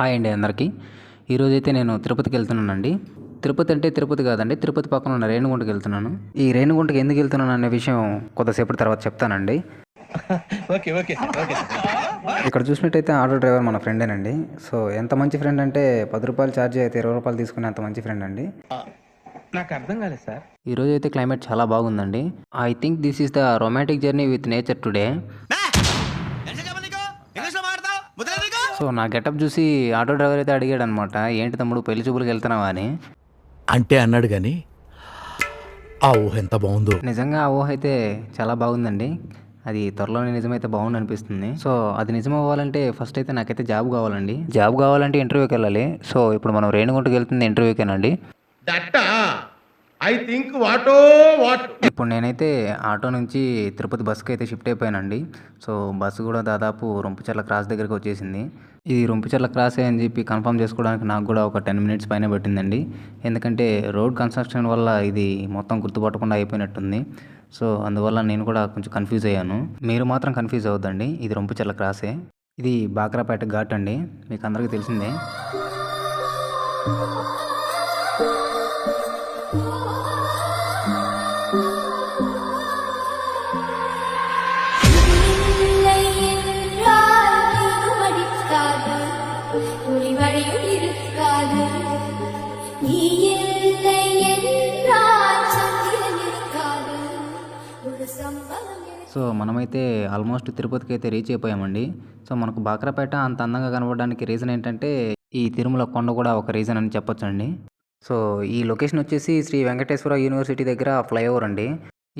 Hi అండి అందరికీ. ఈరోజు అయితే నేను తిరుపతికి వెళ్తున్నానండి. తిరుపతి అంటే తిరుపతి కాదండి తిరుపతి పక్కన ఉన్న రేణుగుంటకి వెళ్తున్నాను. ఈ రేణుగుంటకి ఎందుకు వెళ్తున్నాను అనే విషయం కొద్దిసేపటి తర్వాత చెప్తానండి. Okay okay okay. ఇక్కడ చూసినట్టయితే ఆటో డ్రైవర్ మన ఫ్రెండేనండి. సో ఎంత మంచి ఫ్రెండ్ అంటే పది రూపాయలు ఛార్జ్ అయితే ఇరవై రూపాయలు తీసుకునే అంత మంచి ఫ్రెండ్ అండి. నాకు అర్థం కాలేదు సార్. ఈ రోజు అయితే క్లైమేట్ చాలా బాగుందండి. I think this is the romantic journey with nature today so నా గెటప్ చూసి ఆటో డ్రైవర్ అయితే అడిగాడు అనమాట ఏంటి తమ్ముడు పెళ్ళి చూపులకు వెళ్తున్నావా? అని. అంటే అన్నాడు కానీ ఆ ఊహ ఎంత బాగుందో. నిజంగా ఆ ఊహ అయితే చాలా బాగుందండి. అది త్వరలోనే నిజమైతే బాగుంది అనిపిస్తుంది. సో అది నిజం అవ్వాలంటే ఫస్ట్ అయితే నాకైతే జాబ్ కావాలండి. జాబ్ కావాలంటే ఇంటర్వ్యూకి వెళ్ళాలి. సో ఇప్పుడు మనం రేణుగుంటకి వెళ్తుంది ఇంటర్వ్యూకేనండి దట్ట? ఐ థింక్ వాటో వాట్ ఇప్పుడు నేనైతే ఆటో నుంచి తిరుపతి బస్కి అయితే షిఫ్ట్ అయిపోయానండి. సో బస్సు కూడా దాదాపు రొంపిచెర్ల క్రాస్ దగ్గరికి వచ్చేసింది. ఇది రొంపిచెర్ల క్రాసే అని చెప్పి కన్ఫర్మ్ చేసుకోవడానికి నాకు కూడా ఒక టెన్ మినిట్స్ పైన పట్టిందండి. ఎందుకంటే రోడ్ కన్స్ట్రక్షన్ వల్ల ఇది మొత్తం గుర్తుపట్టకుండా అయిపోయినట్టుంది. సో అందువల్ల నేను కూడా కొంచెం కన్ఫ్యూజ్ అయ్యాను. మీరు మాత్రం కన్ఫ్యూజ్ అవ్వద్దండి. ఇది రొంపిచెర్ల క్రాసే ఇది బాక్రాపేట ఘాట్ అండి. మీకు అందరికీ తెలిసిందే. సో మనమైతే ఆల్మోస్ట్ తిరుపతికి అయితే రీచ్ అయిపోయామండి. సో మనకు బాక్రాపేట అంత అందంగా కనబడడానికి రీజన్ ఏంటంటే ఈ తిరుమల కొండ కూడా ఒక రీజన్ అని చెప్పొచ్చండి. సో ఈ లొకేషన్ వచ్చేసి శ్రీ వెంకటేశ్వర యూనివర్సిటీ దగ్గర ఫ్లైఓవర్ అండి.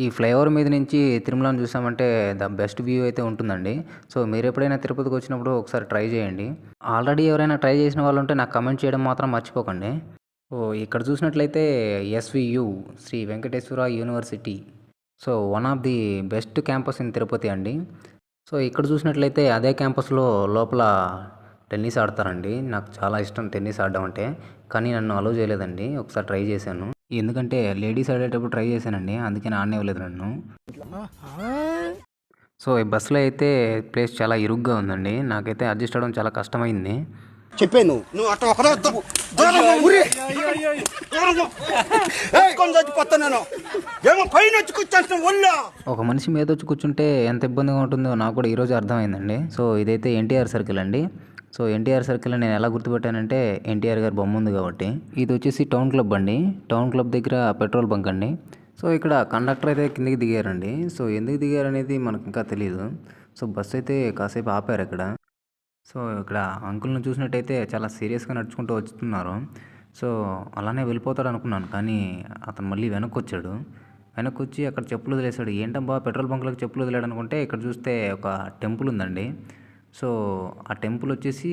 ఈ ఫ్లైఓవర్ మీద నుంచి తిరుమలను చూసామంటే ద బెస్ట్ వ్యూ అయితే ఉంటుందండి. సో మీరు ఎప్పుడైనా తిరుపతికి వచ్చినప్పుడు ఒకసారి ట్రై చేయండి. ఆల్రెడీ ఎవరైనా ట్రై చేసిన వాళ్ళు ఉంటే నాకు కమెంట్ చేయడం మాత్రం మర్చిపోకండి. సో ఇక్కడ చూసినట్లయితే SVU Sri Venkateswara university. So one of the best campus in Tirupati అండి. సో ఇక్కడ చూసినట్లయితే అదే క్యాంపస్లో లోపల టెన్నిస్ ఆడతారండి. నాకు చాలా ఇష్టం టెన్నిస్ ఆడడం అంటే. కానీ నన్ను అలౌ చేయలేదండి. ఒకసారి ట్రై చేశాను. ఎందుకంటే లేడీస్ ఆడేటప్పుడు ట్రై చేశానండి. అందుకని ఆడనివ్వలేదు నన్ను. సో ఈ బస్సులో అయితే ప్లేస్ చాలా ఇరుగ్గా ఉందండి. నాకైతే అడ్జస్ట్ అవ్వడం చాలా కష్టమైంది. చెప్పాను నువ్వు. అట్లా ఏమో పైన వచ్చి కూర్చొని ఒళ్ళో. ఒక మనిషి మీద వచ్చి కూర్చుంటే ఎంత ఇబ్బందిగా ఉంటుందో నాకు కూడా ఈరోజు అర్థమైందండి. సో ఇదైతే ఎన్టీఆర్ సర్కిల్ అండి. సో ఎన్టీఆర్ సర్కిల్ నేను ఎలా గుర్తుపెట్టానంటే ఎన్టీఆర్ గారి బొమ్మ ఉంది కాబట్టి. ఇది వచ్చేసి టౌన్ క్లబ్ అండి. టౌన్ క్లబ్ దగ్గర పెట్రోల్ బంక్ అండి. సో ఇక్కడ కండక్టర్ అయితే కిందికి దిగారండి. సో ఎందుకు దిగారు అనేది మనకు ఇంకా తెలియదు సో బస్సు అయితే కాసేపు ఆపారు ఇక్కడ సో ఇక్కడ అంకుల్ని చూసినట్టయితే చాలా సీరియస్గా నడుచుకుంటూ వస్తున్నారు. సో అలానే వెళ్ళిపోతాడు అనుకున్నాను కానీ అతను మళ్ళీ వెనక్కి వచ్చాడు వెనక్కి వచ్చి అక్కడ చెప్పులు వదిలేశాడు. ఏంటబ్బా పెట్రోల్ బంక్లకు చెప్పులు వదిలేడు అనుకుంటే ఇక్కడ చూస్తే ఒక టెంపుల్ ఉందండి. సో ఆ టెంపుల్ వచ్చేసి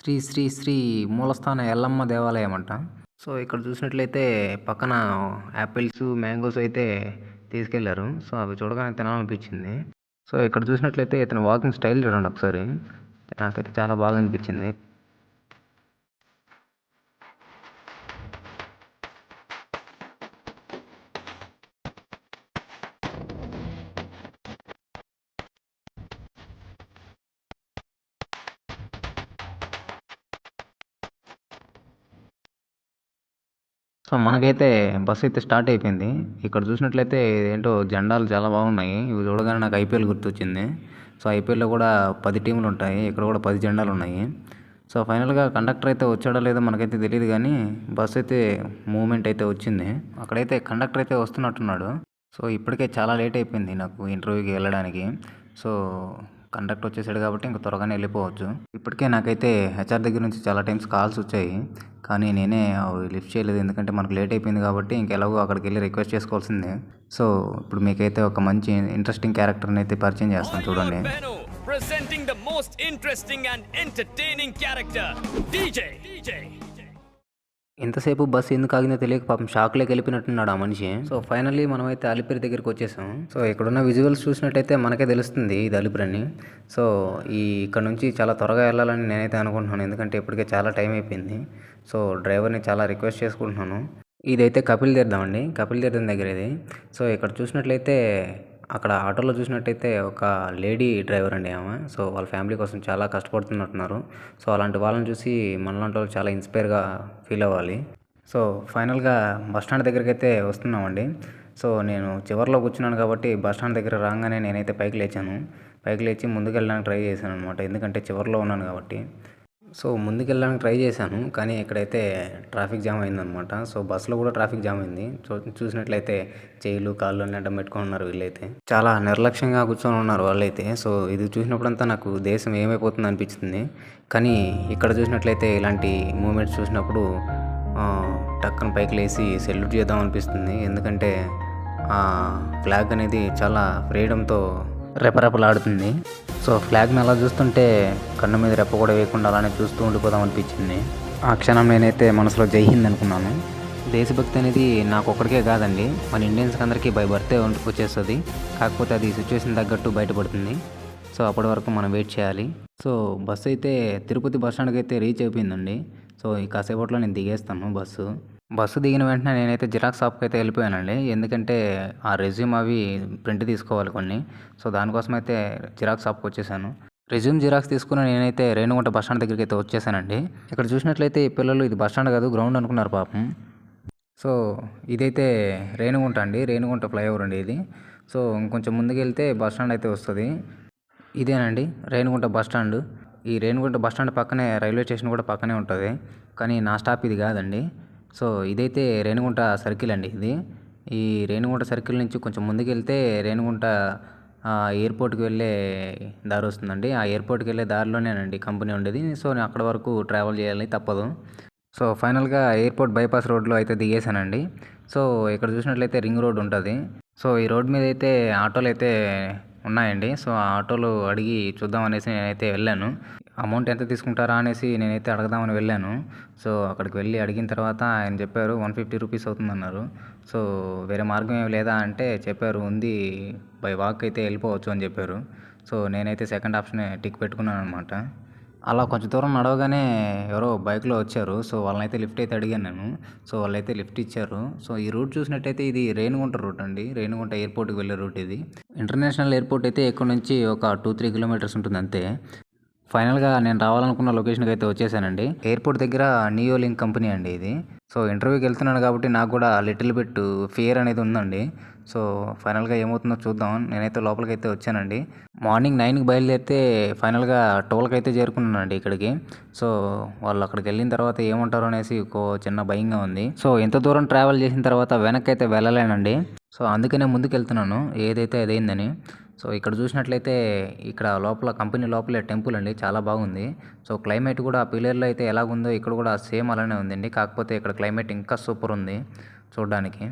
శ్రీ శ్రీ శ్రీ మూలస్థాన ఎల్లమ్మ దేవాలయం అంట. సో ఇక్కడ చూసినట్లయితే పక్కన యాపిల్స్ మ్యాంగోస్ అయితే తీసుకెళ్ళారు. సో అవి చూడగానే తినాలనిపించింది. సో ఇక్కడ చూసినట్లయితే ఇతను వాకింగ్ స్టైల్ చూడండి ఒకసారి. నాకైతే చాలా బాగా అనిపించింది. సో మనకైతే బస్సు అయితే స్టార్ట్ అయిపోయింది. ఇక్కడ చూసినట్లయితే ఏంటో జెండాలు చాలా బాగున్నాయి. ఇవి చూడగానే నాకు ఐపీఎల్ గుర్తొచ్చింది. సో ఐపీఎల్లో కూడా పది టీంలు ఉంటాయి. ఇక్కడ కూడా పది జెండాలు ఉన్నాయి. సో ఫైనల్గా కండక్టర్ అయితే వచ్చాడో లేదో మనకైతే తెలియదు కానీ బస్ అయితే మూమెంట్ అయితే వచ్చింది. అక్కడైతే కండక్టర్ అయితే వస్తున్నట్టున్నాడు. సో ఇప్పటికే చాలా లేట్ అయిపోయింది నాకు ఇంటర్వ్యూకి వెళ్ళడానికి. సో కండక్టర్ వచ్చేసాడు కాబట్టి ఇంకా త్వరగానే వెళ్ళిపోవచ్చు. ఇప్పటికే నాకైతే హెచ్ఆర్ దగ్గర నుంచి చాలా టైమ్స్ కాల్స్ వచ్చాయి. కానీ నేనే అవి లిఫ్ట్ చేయలేదు. ఎందుకంటే మనకు లేట్ అయిపోయింది కాబట్టి ఇంకెలాగో అక్కడికి వెళ్ళి రిక్వెస్ట్ చేసుకోవాల్సిందే. సో ఇప్పుడు మీకైతే ఒక మంచి ఇంట్రెస్టింగ్ క్యారెక్టర్ని అయితే పరిచయం చేస్తాను. చూడండి. presenting the most interesting and entertaining character, DJ. DJ. ఎంతసేపు బస్సు ఎందుకు ఆగిందో తెలియక పాపం షాక్లోకి వెళ్ళిపోయినట్టున్నాడు ఆ మనిషి. సో ఫైనల్లీ మనమైతే అలిపిరి దగ్గరికి వచ్చేసాం. సో ఇక్కడున్న విజువల్స్ చూసినట్టయితే మనకే తెలుస్తుంది ఇది అలిపిరి అని సో ఈ ఇక్కడ నుంచి చాలా త్వరగా వెళ్ళాలని నేనైతే అనుకుంటున్నాను. ఎందుకంటే ఇప్పటికే చాలా టైం అయిపోయింది. సో డ్రైవర్ని చాలా రిక్వెస్ట్ చేసుకుంటున్నాను. ఇదైతే కపిల్ తీర్థం అండి. కపిల్ తీర్థం దగ్గర ఇది. సో ఇక్కడ చూసినట్లయితే అక్కడ ఆటోలో చూసినట్టయితే ఒక లేడీ డ్రైవర్ అండి ఆమె. సో వాళ్ళ ఫ్యామిలీ కోసం చాలా కష్టపడుతున్నట్టున్నారు. సో అలాంటి వాళ్ళని చూసి మనలాంటి వాళ్ళు చాలా ఇన్స్పైర్గా ఫీల్ అవ్వాలి. సో ఫైనల్గా బస్ స్టాండ్ దగ్గరికి అయితే వస్తున్నామండి. సో నేను చివరిలో కూర్చున్నాను కాబట్టి బస్ స్టాండ్ దగ్గర రాగానే నేనైతే పైకి లేచాను. పైకి లేచి ముందుకు వెళ్ళడానికి ట్రై చేశాను అనమాట ఎందుకంటే చివరిలో ఉన్నాను కాబట్టి. సో ముందుకు వెళ్ళడానికి ట్రై చేశాను కానీ ఇక్కడైతే ట్రాఫిక్ జామ్ అయిందనమాట. సో బస్సులో కూడా ట్రాఫిక్ జామ్ అయింది. చూ చూసినట్లయితే చేయిలు కాళ్ళు అన్ని అడ్డం పెట్టుకొని ఉన్నారు వీళ్ళైతే. చాలా నిర్లక్ష్యంగా కూర్చొని ఉన్నారు వాళ్ళైతే. సో ఇది చూసినప్పుడంతా నాకు దేశం ఏమైపోతుంది అనిపించింది. కానీ ఇక్కడ చూసినట్లయితే ఇలాంటి మూమెంట్స్ చూసినప్పుడు టక్కన పైకి లేచి సెల్యూట్ చేద్దాం అనిపిస్తుంది. ఎందుకంటే ఆ ఫ్లాగ్ అనేది చాలా ఫ్రీడంతో రెపరెపలాడుతుంది. సో ఫ్లాగ్ని అలా చూస్తుంటే కన్ను మీద రెప్ప కూడా వేయకుండా అలానే చూస్తూ ఉండిపోదాం అనిపించింది. ఆ క్షణం నేనైతే మనసులో జై హింద్ అనుకున్నాను. దేశభక్తి అనేది నాకు ఒక్కడికే కాదండి. మన ఇండియన్స్కి అందరికీ బై బర్తే వచ్చేస్తుంది. కాకపోతే అది సిచ్యువేషన్ తగ్గట్టు బయటపడుతుంది. సో అప్పటి వరకు మనం వెయిట్ చేయాలి. సో బస్సు అయితే తిరుపతి బస్ స్టాండ్కి అయితే రీచ్ అయిపోయిందండి. సో ఈ కాసేపట్లో నేను దిగేస్తాను బస్సు. బస్సు దిగిన వెంటనే నేనైతే జిరాక్స్ షాప్కి అయితే వెళ్ళిపోయానండి. ఎందుకంటే ఆ రెజ్యూమ్ అవి ప్రింట్ తీసుకోవాలి కొన్ని. సో దానికోసం అయితే జిరాక్స్ షాప్కి వచ్చేసాను. రెజ్యూమ్ జిరాక్స్ తీసుకుని నేనైతే రేణుగుంట బస్ స్టాండ్ దగ్గరికి అయితే వచ్చేసానండి. ఇక్కడ చూసినట్లయితే ఈ పిల్లలు ఇది బస్ స్టాండ్ కాదు గ్రౌండ్ అనుకున్నారు పాపం. సో ఇదైతే రేణుగుంట అండి. రేణుగుంట ఫ్లైఓవర్ అండి ఇది. సో ఇంకొంచెం ముందుకు వెళ్తే బస్ స్టాండ్ అయితే వస్తుంది. ఇదేనండి రేణుగుంట బస్ స్టాండ్. ఈ రేణుగుంట బస్ స్టాండ్ పక్కనే రైల్వే స్టేషన్ కూడా పక్కనే ఉంటుంది. కానీ నా స్టాప్ ఇది కాదండి. సో ఇదైతే రేణిగుంట సర్కిల్ అండి ఇది. ఈ రేణిగుంట సర్కిల్ నుంచి కొంచెం ముందుకు వెళ్తే ఎయిర్పోర్ట్కి వెళ్ళే దారి వస్తుందండి. ఆ ఎయిర్పోర్ట్కి వెళ్ళే దారిలోనేనండి కంపెనీ ఉండేది. సో నేను అక్కడ వరకు ట్రావెల్ చేయాలి తప్పదు. సో ఫైనల్గా ఎయిర్పోర్ట్ బైపాస్ రోడ్లో అయితే దిగేశానండి. సో ఇక్కడ చూసినట్లయితే రింగ్ రోడ్ ఉంటుంది. సో ఈ రోడ్ మీద అయితే ఆటోలు అయితే ఉన్నాయండి. సో ఆ ఆటోలు అడిగి చూద్దాం అనేసి నేనైతే వెళ్ళాను. అమౌంట్ ఎంత తీసుకుంటారా అనేసి నేనైతే అడగదామని వెళ్ళాను. సో అక్కడికి వెళ్ళి అడిగిన తర్వాత ఆయన చెప్పారు వన్ ఫిఫ్టీ రూపీస్ అవుతుందన్నారు. సో వేరే మార్గం ఏమి లేదా? అంటే చెప్పారు ఉంది బై వాక్ అయితే వెళ్ళిపోవచ్చు అని చెప్పారు. సో నేనైతే సెకండ్ ఆప్షన్ టిక్ పెట్టుకున్నాను అనమాట అలా కొంచెం దూరం నడవగానే ఎవరో బైక్లో వచ్చారు. సో వాళ్ళని అయితే లిఫ్ట్ అయితే అడిగాను నేను. సో వాళ్ళైతే లిఫ్ట్ ఇచ్చారు. సో ఈ రూట్ చూసినట్టయితే ఇది రేణిగుంట రూట్ అండి. రేణిగుంట ఎయిర్పోర్ట్కి వెళ్ళే రూట్ ఇది. ఇంటర్నేషనల్ ఎయిర్పోర్ట్ అయితే ఇక్కడ నుంచి ఒక టూ త్రీ కిలోమీటర్స్ ఉంటుంది అంతే. ఫైనల్గా నేను రావాలనుకున్న లొకేషన్కి అయితే వచ్చేసానండి. ఎయిర్పోర్ట్ దగ్గర నియో లింక్ కంపెనీ అండి ఇది. సో ఇంటర్వ్యూకి వెళ్తున్నాను కాబట్టి నాకు కూడా లిటిల్ బిట్ ఫియర్ అనేది ఉందండి. సో ఫైనల్గా ఏమవుతుందో చూద్దాం. నేనైతే లోపలికి అయితే వచ్చానండి. మార్నింగ్ నైన్కి బయలుదేరితే ఫైనల్గా టోల్కి అయితే చేరుకున్నానండి ఇక్కడికి. సో వాళ్ళు అక్కడికి వెళ్ళిన తర్వాత ఏమంటారో అనేసి ఒక చిన్న భయంగా ఉంది. సో ఎంత దూరం ట్రావెల్ చేసిన తర్వాత వెనక్కి అయితే వెళ్ళలేనండి. సో అందుకనే ముందుకు వెళ్తున్నాను. ఏదైతే అదైందని. సో ఇక్కడ చూసినట్లయితే ఇక్కడ లోపల కంపెనీ లోపలే టెంపుల్ అండి చాలా బాగుంది. సో క్లైమేట్ కూడా పిల్లర్లో అయితే ఎలాగుందో ఇక్కడ కూడా సేమ్ అలానే ఉందండి. కాకపోతే ఇక్కడ క్లైమేట్ ఇంకా సూపర్ ఉంది చూడడానికి.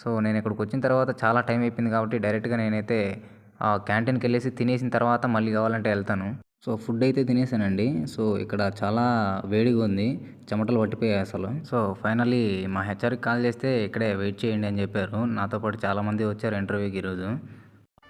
సో నేను ఇక్కడికి వచ్చిన తర్వాత చాలా టైం అయిపోయింది కాబట్టి డైరెక్ట్గా నేనైతే ఆ క్యాంటీన్కి వెళ్ళేసి తినేసిన తర్వాత మళ్ళీ కావాలంటే వెళ్తాను. సో ఫుడ్ అయితే తినేసానండి. సో ఇక్కడ చాలా వేడిగా ఉంది చెమటలు పట్టిపోయాయి అసలు. సో ఫైనలీ మా హెచ్ఆర్కి కాల్ చేస్తే ఇక్కడే వెయిట్ చేయండి అని చెప్పారు. నాతో పాటు చాలామంది వచ్చారు ఇంటర్వ్యూకి ఈరోజు.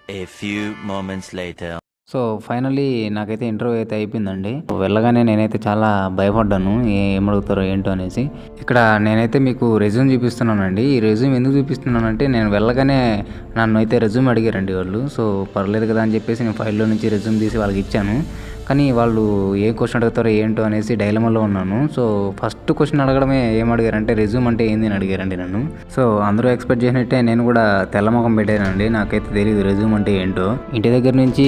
A few moments later. So finally నాకైతే ఇంటర్వ్యూ అయితే అయిపోయిందండి. వెళ్ళగానే నేనైతే చాలా భయపడ్డాను. ఏ- ఏం అడుగుతారో ఏంటో అనేసి. ఇక్కడ నేనైతే మీకు రెజ్యూమ్ చూపిస్తున్నానండి. ఈ రెజ్యూమ్ ఎందుకు చూపిస్తున్నానంటే నేను వెళ్ళగానే నన్ను అయితే రెజ్యూమ్ అడిగారండి వాళ్ళు. సో పర్లేదు కదా అని చెప్పేసి నేను ఫైల్లో నుంచి రెజ్యూమ్ తీసి వాళ్ళకి ఇచ్చాను. కానీ వాళ్ళు ఏ క్వశ్చన్ అడుగుతారో ఏంటో అనేసి డైలమాలో ఉన్నాను. సో ఫస్ట్ క్వశ్చన్ అడగడమే ఏం అడిగారంటే రెజ్యూమ్ అంటే ఏంది అని అడిగారండి నన్ను. సో అందరూ ఎక్స్పెక్ట్ చేసినట్టే నేను కూడా తెల్లముఖం పెట్టానండి. నాకైతే తెలియదు రెజ్యూమ్ అంటే ఏంటో. ఇంటి దగ్గర నుంచి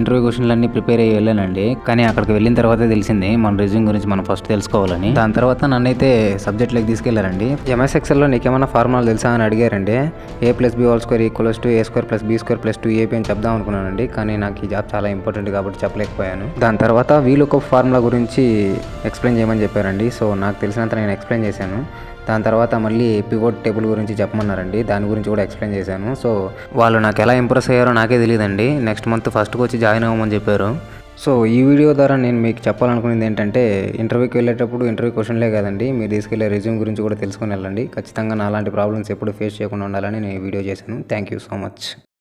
ఇంటర్వ్యూ క్వశ్చన్లన్నీ ప్రిపేర్ అయ్యి వెళ్ళానండి. కానీ అక్కడికి వెళ్ళిన తర్వాత తెలిసింది మన రెజ్యూమ్ గురించి మనం ఫస్ట్ తెలుసుకోవాలని. దాని తర్వాత నన్నైతే సబ్జెక్ట్లోకి తీసుకెళ్ళారండి. ఎంఎస్ ఎక్సెల్లో నీకేమైనా ఫార్ములా తెలుసా అని అడిగారండి. A plus B all square equals to A square plus B square plus two AB అని చెప్దాం అనుకున్నానండి. కానీ నాకు ఈ జాబ్ చాలా ఇంపార్టెంట్ కాబట్టి చెప్పలేకపోయాను. దాని తర్వాత వీలుకప్ ఫార్ములా గురించి ఎక్స్ప్లెయిన్ చేయమని చెప్పారండి. సో నాకు తెలిసినంత నేను ఎక్స్ప్లెయిన్ చేశాను. దాని తర్వాత మళ్ళీ పివోట్ టేబుల్ గురించి చెప్పమన్నారండి. దాని గురించి కూడా ఎక్స్ప్లెయిన్ చేశాను. సో వాళ్ళు నాకు ఎలా ఇంప్రెస్ అయ్యారో నాకే తెలియదండి నెక్స్ట్ మంత్ ఫస్ట్కి వచ్చి జాయిన్ అవ్వమని చెప్పారు. సో ఈ వీడియో ద్వారా నేను మీకు చెప్పాలనుకునేది ఏంటంటే ఇంటర్వ్యూకి వెళ్ళేటప్పుడు ఇంటర్వ్యూ క్వశ్చన్లే కాదండి. మీరు తీసుకెళ్ళే రెజ్యూమ్ గురించి కూడా తెలుసుకుని వెళ్ళండి. ఖచ్చితంగా నా అలాంటి ప్రాబ్లమ్స్ ఎప్పుడు ఫేస్ చేయకుండా ఉండాలని నేను ఈ వీడియో చేశాను. Thank you so much